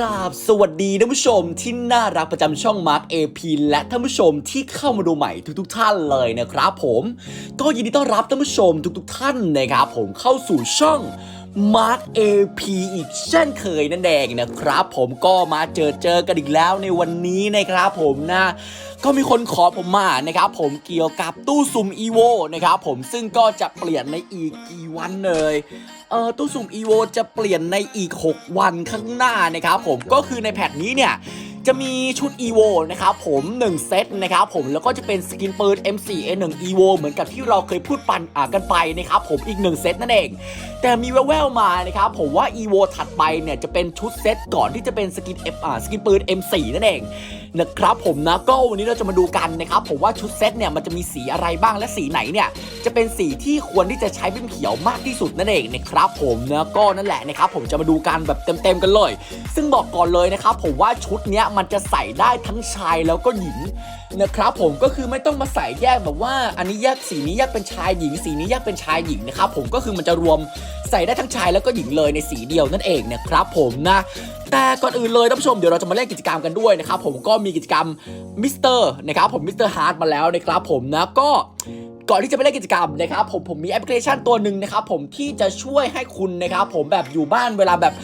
ราบสวัสดีท่านผู้ชมที่น่ารักประจำช่อง Mark AP และท่านผู้ชมที่เข้ามาดูใหม่ทุกๆ ท่านเลยนะครับผมก็ยินดีต้อนรับท่านผู้ชมทุกๆ ท่านนะครับผมเข้าสู่ช่อง Mark AP อีกเช่นเคยนั่นเองนะครับผมก็มาเจอเจอกันอีกแล้วในวันนี้นะครับผมนะก็มีคนขอผมมานะครับผมเกี่ยวกับตู้ซุ่ม EVO นะครับผมซึ่งก็จะเปลี่ยนในอีกกี่วันเลย เออตู้สุ่ม EVO จะเปลี่ยนในอีก 6 วันข้างหน้านะครับผมก็คือในแพทนี้เนี่ย จะมีชุด EVO นะครับผม 1 เซตนะครับผมแล้วก็จะเป็นสกินปืน M4A1 EVO เหมือนกับที่เราเคยพูดปันอ่ากันไปนะครับผมอีก 1 เซตนั่นเอง แต่มีแววๆมานะครับผมว่า EVO ถัดไปเนี่ยจะเป็นชุดเซตก่อนที่จะเป็นสกิน F อ่าสกินปืน M4 นั่นเองนะครับผมนะก็วันนี้เราจะมาดูกันนะครับผมว่าชุดเซตเนี่ยมันจะมีสีอะไรบ้างและสีไหนเนี่ยจะเป็นสีที่ควรที่จะใช้เป็นเขียวมากที่สุดนั่นเองนะครับผมนะก็นั่นแหละนะครับผมจะมาดูกันแบบเต็มๆกันเลย ซึ่งบอกก่อนเลยนะครับผมว่าชุดเนี้ยมันจะใส่ได้ทั้งชายแล้วก็หญิงนะครับผมก็คือไม่ต้องมาใส่แยกแบบว่า อันนี้แยกสีนี้แยกเป็นชายหญิง สีนี้แยกเป็นชายหญิงนะครับผมก็คือมันจะรวมใส่ได้ทั้งชายแล้วก็หญิงเลยในสีเดียวนั่นเองนะครับผมนะแต่ก่อนอื่นเลยท่านผู้ชมเดี๋ยวเราจะมาเล่นกิจกรรมกันด้วยนะครับผมก็มีกิจกรรมมิสเตอร์นะครับผมมิสเตอร์ฮาร์ดมาแล้วนะครับผมนะก็ก่อนที่จะไปเล่นกิจกรรมนะครับผมผมมีแอปพลิเคชันตัวหนึ่งนะครับผมที่จะช่วยให้คุณนะครับผมแบบอยู่บ้านเวลาแบบ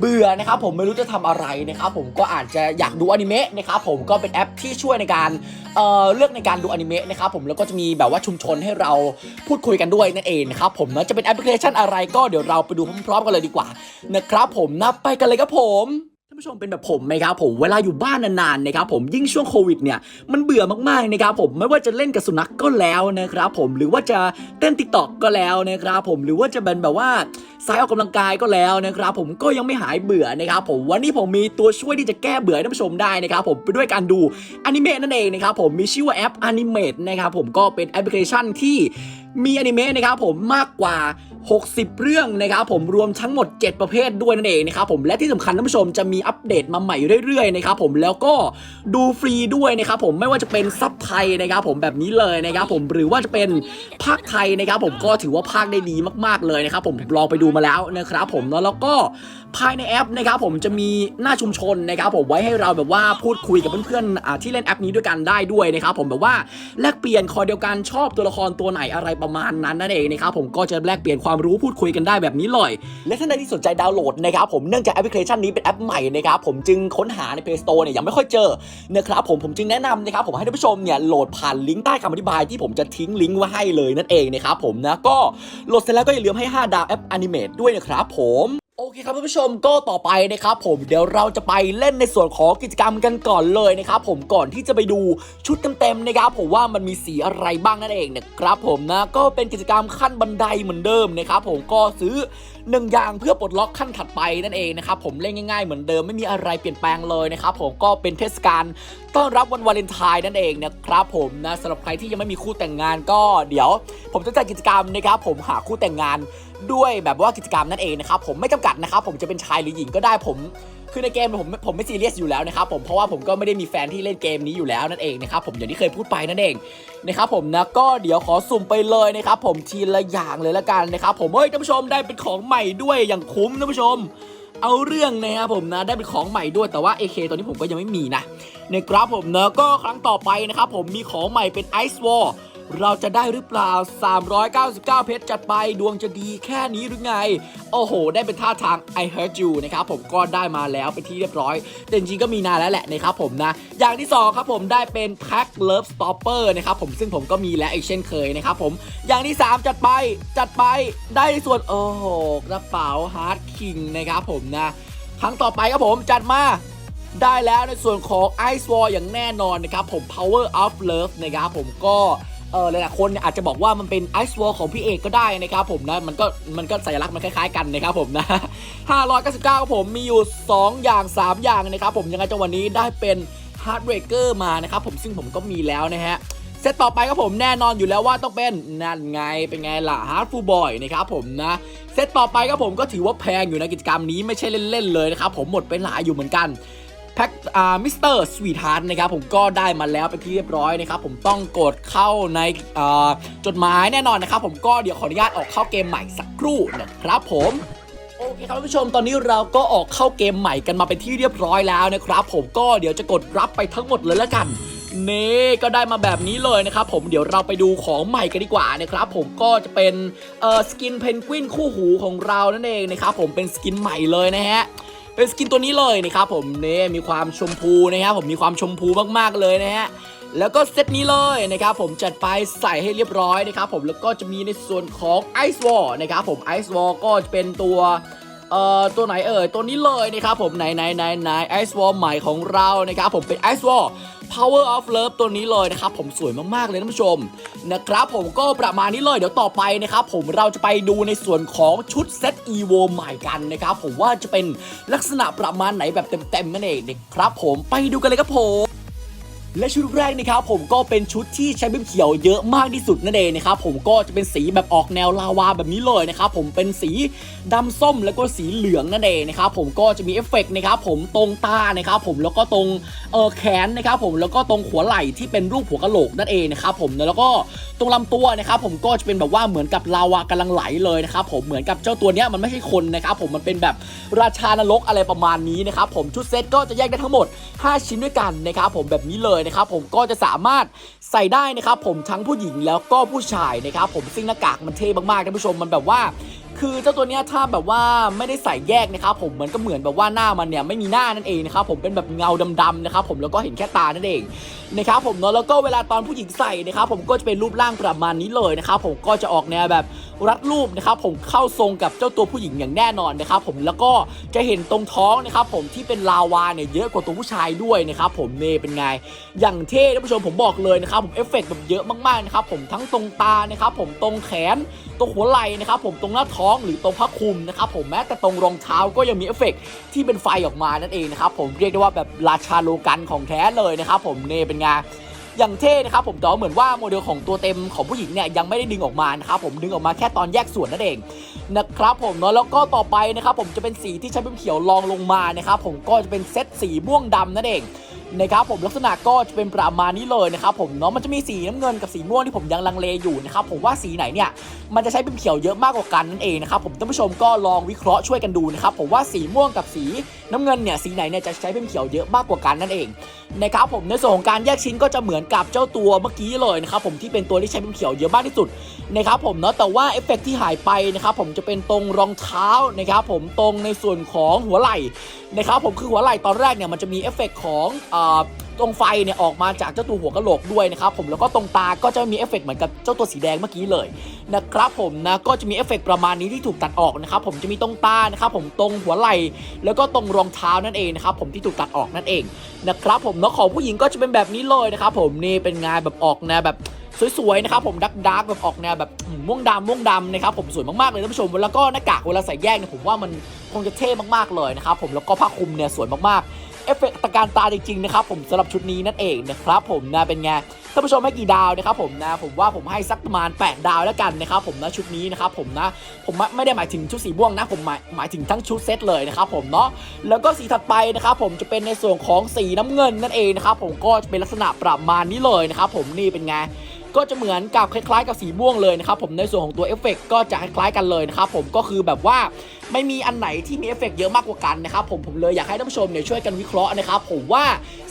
เบื่อๆนะครับผมไม่รู้จะทำอะไรนะครับผมก็อาจจะอยากดูอนิเมะนะครับผมก็เป็นแอปที่ช่วยในการเอ่อเลือกในการดูอนิเมะนะครับผมแล้วก็จะมีแบบว่าชุมชนให้เราพูดคุยกันด้วยนั่นเองนะครับผมนะจะเป็นแอปพลิเคชันอะไรก็เดี๋ยวเราไปดูพร้อมๆกันเลยดีกว่านะครับผมนะไปกันเลยครับผมานผู้ชมเป็นแบบผมไหมครับผมเวลาอยู่บ้านนานๆนะครับผมยิ่งช่วงโควิดเนี่ยมันเบื่อมากๆนะครับผมไม่ว่าจะเล่นกับสุนัขก็แล้วนะครับผมหรือว่าจะเต้นติ๊กต็อกก็แล้วนะครับผมหรือว่าจะเป็นแบบว่าสายออกกำลังกายก็แล้วนะครับผมก็ยังไม่หายเบื่อนะครับผมวันนี้ผมมีตัวช่วยที่จะแก้เบื่อท่านผู้ชมได้นะครับผมไปด้วยการดูอนิเมะนั่นเองนะครับผมมีชื่อว่าแอป Animate นะครับผมก็เป็นแอปพลิเคชันที่มีอนิเมะนะครับผมมากกว่า 60 เรื่องนะครับผมรวมทั้งหมด 7 ประเภทด้วยนั่นเองนะครับผมและที่สำคัญท่านผู้ชมจะมีอัปเดตมาใหม่เรื่อยๆนะครับผมแล้วก็ดูฟรีด้วยนะครับผมไม่ว่าจะเป็นซับไทยนะครับผมแบบนี้เลยนะครับผมหรือว่าจะเป็นภาคไทยนะครับผมก็ถือว่าภาคได้ดีมากๆเลยนะครับผมลองไปดูมาแล้วนะครับผมแล้วก็ ภายในแอปนะครับผมจะมีหน้าชุมชนนะครับผมไว้ให้เราแบบว่าพูดคุยกับเพื่อนๆอ่าที่เล่นแอปนี้ด้วยกันได้ด้วยนะครับผมแบบว่าแลกเปลี่ยนคอเดียวกันชอบตัวละครตัวไหนอะไรประมาณนั้นนั่นเองนะครับผมก็จะแลกเปลี่ยนความรู้พูดคุยกันได้แบบนี้เลยและท่านใดที่สนใจดาวน์โหลดนะครับผมเนื่องจากแอปพลิเคชันนี้เป็นแอปใหม่นะครับผมจึงค้นหาใน Play Store เนี่ยยังไม่ค่อยเจอนะครับผมผมจึงแนะนำนะครับผมให้ท่านผู้ชมเนี่ยโหลดผ่านลิงก์ใต้คำอธิบายที่ผมจะทิ้งลิงก์ไว้ให้เลยนั่นเองนะครับผมนะก็โหลดเสร็จแล้วก็อย่าลืมให้ 5 ดาวแอป Animate ด้วยนะครับผม โอเคครับท่านผู้ชมก็ต่อไปนะครับผมเดี๋ยวเราจะไปเล่นในส่วนของกิจกรรมกันก่อนเลยนะครับผมก่อนที่จะไปดูชุดเต็มๆนะครับผมว่ามันมีสีอะไรบ้างนั่นเองนะครับผมนะก็เป็นกิจกรรมขั้นบันไดเหมือนเดิมนะครับผมก็ซื้อหนึ่งอย่างเพื่อปลดล็อกขั้นถัดไปนั่นเองนะครับผมเล่นง่ายๆเหมือนเดิมไม่มีอะไรเปลี่ยนแปลงเลยนะครับผมก็เป็นเทศกาลต้อนรับวันวาเลนไทน์นั่นเองนะครับผมนะสำหรับใครที่ยังไม่มีคู่แต่งงานก็เดี๋ยว ผมจะจัดกิจกรรมนะครับผมหาคู่แต่งงานด้วยแบบว่ากิจกรรมนั่นเองนะครับผมไม่จำกัดนะครับผมจะเป็นชายหรือหญิงก็ได้ผมคือในเกมผมผมไม่ซีเรียสอยู่แล้วนะครับผมเพราะว่าผมก็ไม่ได้มีแฟนที่เล่นเกมนี้อยู่แล้วนั่นเองนะครับผมอย่างที่เคยพูดไปนั่นเองนะครับผมนะก็เดี๋ยวขอสุ่มไปเลยนะครับผมทีละอย่างเลยละกันนะครับผมเฮ้ยท่านผู้ชมได้เป็นของใหม่ด้วยอย่างคุ้มท่านผู้ชม เอาเรื่องนะครับผมนะได้เป็นของใหม่ด้วยแต่ว่า AK ตอนนี้ผมก็ยังไม่มีนะนะครับผมนะก็ครั้งต่อไปนะครับผมมีของใหม่เป็น Ice Wall เราจะได้หรือเปล่า 399 เพชรจัดไปดวงจะดีแค่นี้หรือไง โอ้โห ได้เป็นท่าทาง I heard you นะครับผมก็ได้มาแล้วเป็นที่เรียบร้อย แต่จริงก็มีนานแล้วแหละนะครับผมนะ อย่างที่ 2 ครับผมได้เป็น Pack Love Stopper นะครับผมซึ่งผมก็มีแล้วอีกเช่นเคยนะครับผมอย่างที่ 3 จัดไปจัดไปได้ส่วนโอ้โหกระเป๋า Hard King นะครับผมนะครั้งต่อไปครับผมจัดมาได้แล้วในส่วนของ Ice Wall อย่างแน่นอนนะครับผม Power of Love นะครับผมก็ เออหลายๆคนเนี่ยอาจจะบอกว่ามันเป็น Ice Wall ของพี่เอกก็ได้นะครับผมนะมันก็มันก็สัญลักษณ์มันคล้ายๆกันนะครับผมนะ599ครับผมมีอยู่ 2 อย่าง 3 อย่างนะครับผมยังไงจังวะนี้ได้เป็น Heartbreaker มานะครับผมซึ่งผมก็มีแล้วนะฮะเซตต่อไปครับผมแน่นอนอยู่แล้วว่าต้องเป็นนั่นไงเป็นไงล่ะ Hard Full Boy นะครับผมนะเซตต่อไปครับผมก็ถือว่าแพงอยู่ในกิจกรรมนี้ไม่ใช่เล่นๆเลยนะครับผมหมดไปหลายอยู่เหมือนกัน แพ็คอ่ามิสเตอร์สวีทฮาร์ดนะครับผมก็ได้มาแล้วเป็นที่เรียบร้อยนะครับผมต้องกดเข้าในอ่าจดหมายแน่นอนนะครับผมก็เดี๋ยวขออนุญาตออกเข้าเกมใหม่สักครู่นะครับผมโอเคครับท่านผู้ชมตอนนี้เราก็ออกเข้าเกมใหม่กันมาเป็นที่เรียบร้อยแล้วนะครับผมก็เดี๋ยวจะกดรับไปทั้งหมดเลยละกันเน่ก็ได้มาแบบนี้เลยนะครับผมเดี๋ยวเราไปดูของใหม่กันดีกว่านะครับผมก็จะเป็นเออสกินเพนกวินคู่หูของเรานั่นเองนะครับผมเป็นสกินใหม่เลยนะฮะ เป็นสกินตัวนี้เลยนะครับผมเนี่มีความชมพูนะครับผมมีความชมพูมากๆเลยนะฮะแล้วก็เซตนี้เลยนะครับผมจัดไปใส่ให้เรียบร้อยนะครับผมแล้วก็จะมีในส่วนของ Ice Wall นะครับผม Ice Wall ก็จะเป็นตัว เอ่อตัวไหนเอ่ยตัวนี้เลยนะครับผมไหนไหนไหนไหน Ice Wall ใหม่ของเรานะครับผมเป็น Ice Wall Power of Love ตัวนี้เลยนะครับผมสวยมากๆเลยท่านผู้ชมนะครับผมก็ประมาณนี้เลยเดี๋ยวต่อไปนะครับผมเราจะไปดูในส่วนของชุดเซต EVO ใหม่กันนะครับผมว่าจะเป็นลักษณะประมาณไหนแบบเต็มๆนั่นเองนะครับผมไปดูกันเลยครับผม และชุดแรกนะครับผมก็เป็นชุดที่ใช้เบ็มเขียวเยอะมากที่สุดนั่นเองนะครับผมก็จะเป็นสีแบบออกแนวลาวาแบบนี้เลยนะครับผมเป็นสีดำส้มแล้วก็สีเหลืองนั่นเองนะครับผมก็จะมีเอฟเฟกต์นะครับผมตรงตานะครับผมแล้วก็ตรงเออแขนนะครับผมแล้วก็ตรงหัวไหล่ที่เป็นรูปหัวกะโหลกนั่นเองนะครับผมแล้วก็ตรงลำตัวนะครับผมก็จะเป็นแบบว่าเหมือนกับลาวากำลังไหลเลยนะครับผมเหมือนกับเจ้าตัวเนี้ยมันไม่ใช่คนนะครับผมมันเป็นแบบราชานรกอะไรประมาณนี้นะครับผมชุดเซตก็จะแยกได้ทั้งหมด 5 ชิ้นด้วยกันนะครับผมแบบนี้เลยนะครับผมก็จะสามารถใส่ได้นะครับผมทั้งผู้หญิงแล้วก็ผู้ชายนะครับผมซึ่งหน้ากากมันเท่มากๆท่านผู้ชมมันแบบว่า คือเจ้าตัวเนี้ยถ้าแบบว่าไม่ได้ใส่แยกนะครับผมมันก็เหมือนแบบว่าหน้ามันเนี่ยไม่มีหน้านั่นเองนะครับผมเป็นแบบเงาดำๆนะครับผมแล้วก็เห็นแค่ตานั่นเองนะครับผมเนาะแล้วก็เวลาตอนผู้หญิงใส่นะครับผมก็จะเป็นรูปร่างประมาณนี้เลยนะครับผมก็จะออกแนวแบบรัดรูปนะครับผมเข้าทรงกับเจ้าตัวผู้หญิงอย่างแน่นอนนะครับผมแล้วก็จะเห็นตรงท้องนะครับผมที่เป็นลาวาเนี่ยเยอะกว่าตัวผู้ชายด้วยนะครับผมเนเป็นไง อย่างเท่ท่านผู้ชมผมบอกเลยนะครับผมเอฟเฟกต์แบบเยอะมากๆนะครับผมทั้งตรงตานะครับผมตรงแขน ตรงหัวไหล่นะครับผมตรงหน้าท้องหรือตรงผ้าคลุมนะครับผมแม้แต่ตรงรองเท้าก็ยังมีเอฟเฟกต์ที่เป็นไฟออกมานั่นเองนะครับผมเรียกได้ว่าแบบราชาโลกันของแท้เลยนะครับผมเนเป็นไงอย่างเท่นะครับผมแต่ว่าเหมือนว่าโมเดลของตัวเต็มของผู้หญิงเนี่ยยังไม่ได้ดึงออกมานะครับผมดึงออกมาแค่ตอนแยกส่วนนั่นเองนะครับผมเนาะแล้วก็ต่อไปนะครับผมจะเป็นสีที่ใช้เป็นเขียวรองลงมานะครับผมก็จะเป็นเซตสีม่วงดำนั่นเอง นะครับผมลักษณะก็จะเป็นประมาณนี้เลยนะครับผมเนาะมันจะมีสีน้ำเงินกับสีม่วงที่ผมยังลังเลอยู่นะครับผมว่าสีไหนเนี่ยมันจะใช้เป็นเขียวเยอะมากกว่ากันนั่นเองนะครับผมท่านผู้ชมก็ลองวิเคราะห์ช่วยกันดูนะครับผมว่าสีม่วงกับสีน้ำเงินเนี่ยสีไหนเนี่ยจะใช้เป็นเขียวเยอะมากกว่ากันนั่นเอง นะครับผมในส่วนของการแยกชิ้นก็จะเหมือนกับเจ้าตัวเมื่อกี้เลยนะครับผมที่เป็นตัวที่ใช้เป็นเขียวเยอะมากที่สุดนะครับผมเนาะแต่ว่าเอฟเฟกต์ที่หายไปนะครับผมจะเป็นตรงรองเท้านะครับผมตรงในส่วนของหัวไหล่นะครับผมคือหัวไหล่ตอนแรกเนี่ยมันจะมีเอฟเฟกต์ของอ่า ตรงไฟเนี่ยออกมาจากเจ้าตัวหัวกะโหลกด้วยนะครับผมแล้วก็ตรงตาก็จะมีเอฟเฟกต์เหมือนกับเจ้าตัวสีแดงเมื่อกี้เลยนะครับผมนะก็จะมีเอฟเฟกต์ประมาณนี้ที่ถูกตัดออกนะครับผมจะมีตรงตานะครับผมตรงหัวไหล่แล้วก็ตรงรองเท้านั่นเองนะครับผมที่ถูกตัดออกนั่นเองนะครับผมแล้วของผู้หญิงก็จะเป็นแบบนี้เลยนะครับผมนี่เป็นงานแบบออกแนวแบบสวยๆนะครับผมดักดักแบบออกแนวแบบมม่วงดำม่วงดำนะครับผมสวยมากๆเลยท่านผู้ชม แล้วก็หน้ากากเวลาใส่แยกเนี่ยผมว่ามันคงจะเท่มากๆเลยนะครับผมแล้วก็ผ้าคลุมเนี่ยสวยมากๆ เอฟเฟกต์ตะการตาจริงๆนะครับผมสำหรับชุดนี้นั่นเองนะครับผมนะเป็นไงท่านผู้ชมให้กี่ดาวนะครับผมนะผมว่าผมให้สักประมาณ 8 ดาวแล้วกันนะครับผมนะชุดนี้นะครับผมนะผมไม่ได้หมายถึงชุดสีม่วงนะผมหมายหมายถึงทั้งชุดเซตเลยนะครับผมเนาะแล้วก็สีถัดไปนะครับผมจะเป็นในส่วนของสีน้ำเงินนั่นเองนะครับผมก็จะเป็นลักษณะประมาณนี้เลยนะครับผมนี่เป็นไง ก็จะเหมือนกับคล้ายๆ กับสีม่วงเลยนะครับผมในส่วนของตัวเอฟเฟกต์ก็จะคล้ายๆกันเลยนะครับผมก็คือแบบว่าไม่มีอันไหนที่มีเอฟเฟกต์เยอะมากกว่ากันนะครับผมผมเลยอยากให้ท่านผู้ชมเนี่ยช่วยกันวิเคราะห์นะครับผมว่า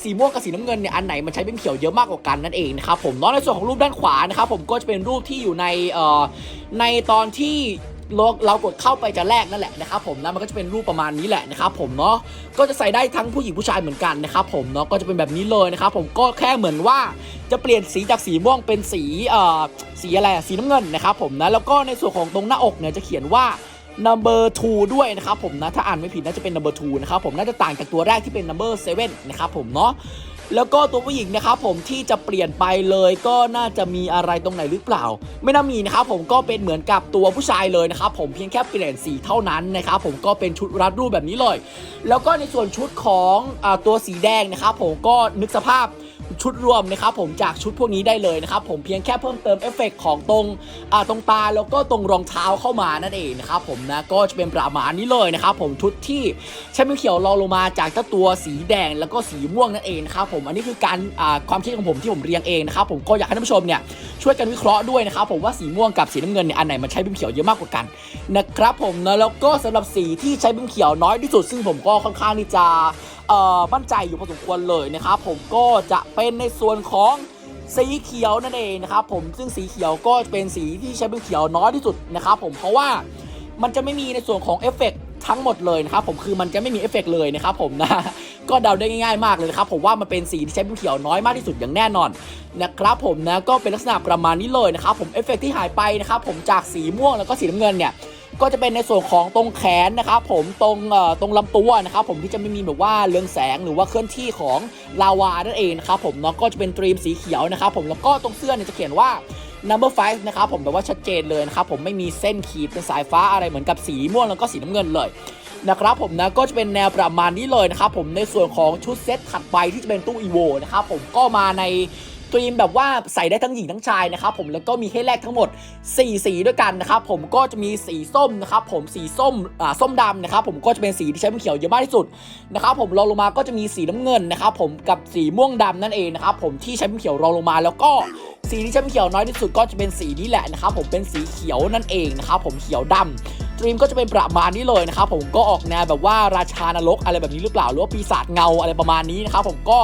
สีม่วงกับสีน้ำเงินเนี่ยอันไหนมันใช้เป็นเขียวเยอะมากกว่ากันนั่นเองนะครับผมนอกในส่วนของรูปด้านขวานะครับผมก็จะเป็นรูปที่อยู่ในเอ่อในตอนที่ เราเรากดเข้าไปจะแรกนั่นแหละนะครับผมนะมันก็จะเป็นรูปประมาณนี้แหละนะครับผมเนาะก็จะใส่ได้ทั้งผู้หญิงผู้ชายเหมือนกันนะครับผมเนาะก็จะเป็นแบบนี้เลยนะครับผมก็แค่เหมือนว่าจะเปลี่ยนสีจากสีม่วงเป็นสีเอ่อสีอะไรอะสีน้ำเงินนะครับผมนะแล้วก็ในส่วนของตรงหน้าอกเนี่ยจะเขียนว่า number two ด้วยนะครับผมนะถ้าอ่านไม่ผิดน่าจะเป็น number two นะครับผมน่าจะต่างจากตัวแรกที่เป็น number seven นะครับผมเนาะ แล้วก็ตัวผู้หญิงนะครับผมที่จะเปลี่ยนไปเลยก็น่าจะมีอะไรตรงไหนหรือเปล่า ไม่น่ามีนะครับผมก็เป็นเหมือนกับตัวผู้ชายเลยนะครับผมเพียงแค่เปลี่ยนสีเท่านั้นนะครับผมก็เป็นชุดรัดรูปแบบนี้เลย แล้วก็ในส่วนชุดของอตัวสีแดงนะครับผมก็นึกสภาพ ชุดรวมนะครับผมจากชุดพวกนี้ได้เลยนะครับผมเพียงแค่เพิ่มเติมเอฟเฟกต์ของตรงอ่าตรงตาแล้วก็ตรงรองเท้าเข้ามานั่นเองนะครับผมนะก็จะเป็นประมาณนี้เลยนะครับผมชุดที่ใช้เป็นเขียวรองลงมาจากเจ้าตัวสีแดงแล้วก็สีม่วงนั่นเองนะครับผมอันนี้คือการอ่าความคิดของผมที่ผมเรียงเองนะครับผมก็อยากให้ท่านผู้ชมเนี่ยช่วยกันวิเคราะห์ด้วยนะครับผมว่าสีม่วงกับสีน้ำเงินเนี่ยอันไหนมันใช้เป็นเขียวเยอะมากกว่ากันนะครับผมนะแล้วก็สำหรับสีที่ใช้เป็นเขียวน้อยที่สุด ซึ่งผมก็ค่อนข้างที่จะ มั่นใจอยู่พอสมควรเลยนะครับผมก็จะเป็นในส่วนของสีเขียวนั่นเองนะครับผมซึ่งสีเขียวก็เป็นสีที่ใช้เป็นเขียวน้อยที่สุดนะครับผมเพราะว่ามันจะไม่มีในส่วนของเอฟเฟกต์ทั้งหมดเลยนะครับผมคือมันจะไม่มีเอฟเฟกต์เลยนะครับผมนะก็เดาได้ง่ายๆมากเลยนะครับผมว่ามันเป็นสีที่ใช้เป็นเขียวน้อยมากที่สุดอย่างแน่นอนนะครับผมนะก็เป็นลักษณะประมาณนี้เลยนะครับผมเอฟเฟกต์ที่หายไปนะครับผมจากสีม่วงแล้วก็สีน้ำเงินเนี่ย ก็จะเป็นในส่วนของตรงแขนนะครับผมตรงเอ่อตรงลำตัวนะครับผมที่จะไม่มีแบบว่าเรืองแสงหรือว่าเคลื่อนที่ของลาวานั่นเองนะครับผมเนาะก็จะเป็นตรีมสีเขียวนะครับผมแล้วก็ตรงเสื้อเนี่ยจะเขียนว่า number five นะครับผมแบบว่าชัดเจนเลยนะครับผมไม่มีเส้นขีดเป็นสายฟ้าอะไรเหมือนกับสีม่วงแล้วก็สีน้ำเงินเลยนะครับผมนะก็จะเป็นแนวประมาณนี้เลยนะครับผมในส่วนของชุดเซตถัดไปที่จะเป็นตู้อีโวนะครับผมก็มาใน ตรีมแบบว่าใส่ได้ทั้งหญิงทั้งชายนะครับผมแล้วก็มีให้แลกทั้งหมด 4 สีด้วยกันนะครับผมก็จะมีสีส้มนะครับผมสีส้มอ่าส้มดำนะครับผมก็จะเป็นสีที่ใช้เป็นเขียวเยอะมากที่สุดนะครับผมรองลงมาก็จะมีสีน้ำเงินนะครับผมกับสีม่วงดำนั่นเองนะครับผมที่ใช้เป็นเขียวรองลงมาแล้วก็สีที่ใช้เป็นเขียวน้อยที่สุดก็จะเป็นสีนี้แหละนะครับผมเป็นสีเขียวนั่นเองนะครับผมเขียวดำตรีมก็จะเป็นประมาณนี้เลยนะครับผมก็ออกแนวแบบว่าราชานรกอะไรแบบนี้หรือเปล่าหรือว่าปีศาจเงาอะไรประมาณนี้นะครับผมก็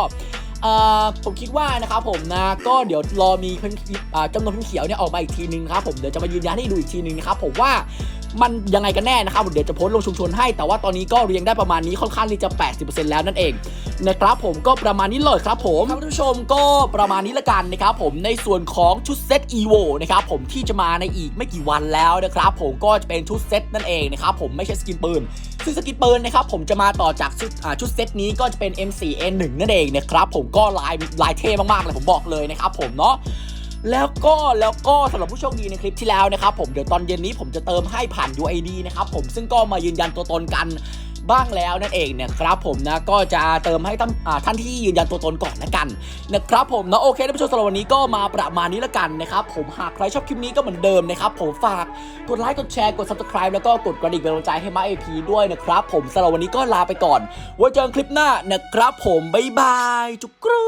ผมคิดว่านะครับผมนะก็เดี๋ยวรอมีเพื่อนจำนวนเพิ่นเขียวเนี่ยออกมาอีกทีนึงครับผมเดี๋ยวจะมายืนยันให้ดูอีกทีนึงนะครับผมว่า มันยังไงกันแน่นะครับเดี๋ยวจะโพสต์ลงชุมชนให้ แต่ว่าตอนนี้ก็เรียงได้ประมาณนี้ค่อนข้างที่จะ 80%แล้วนั่นเองนะครับผมก็ประมาณนี้เลยครับผมท่านผู้ชมก็ประมาณนี้ละกันนะครับผมในส่วนของชุดเซต EVO นะครับผมที่จะมาในอีกไม่กี่วันแล้วนะครับผมก็จะเป็นชุดเซตนั่นเองนะครับผมไม่ใช่สกินปืนซึ่งสกินปืนนะครับผมจะมาต่อจากชุดชุดเซตนี้ก็จะเป็น M4N1 นั่นเองนะครับผมก็ลายลายเท่มากๆเลยผมบอกเลยนะครับผมเนาะ แล้วก็แล้วก็สำหรับผู้โชคดีในคลิปที่แล้วนะครับผมเดี๋ยวตอนเย็นนี้ผมจะเติมให้ผ่าน UID นะครับผมซึ่งก็มายืนยันตัวตนกันบ้างแล้วนั่นเองเนี่ยครับผมนะก็จะเติมให้ท่านท่านที่ยืนยันตัวตนก่อนนะกันนะครับผมนะโอเคท่านผู้ชมสำหรับวันนี้ก็มาประมาณนี้ละกันนะครับผมหากใครชอบคลิปนี้ก็เหมือนเดิมนะครับผมฝากกดไลค์กดแชร์กด subscribe แล้วก็กดกระดิ่งเป็นกำลังใจให้มาเอพีด้วยนะครับผมสำหรับวันนี้ก็ลาไปก่อนไว้เจอกันคลิปหน้านะครับผมบ๊ายบายจุกกรู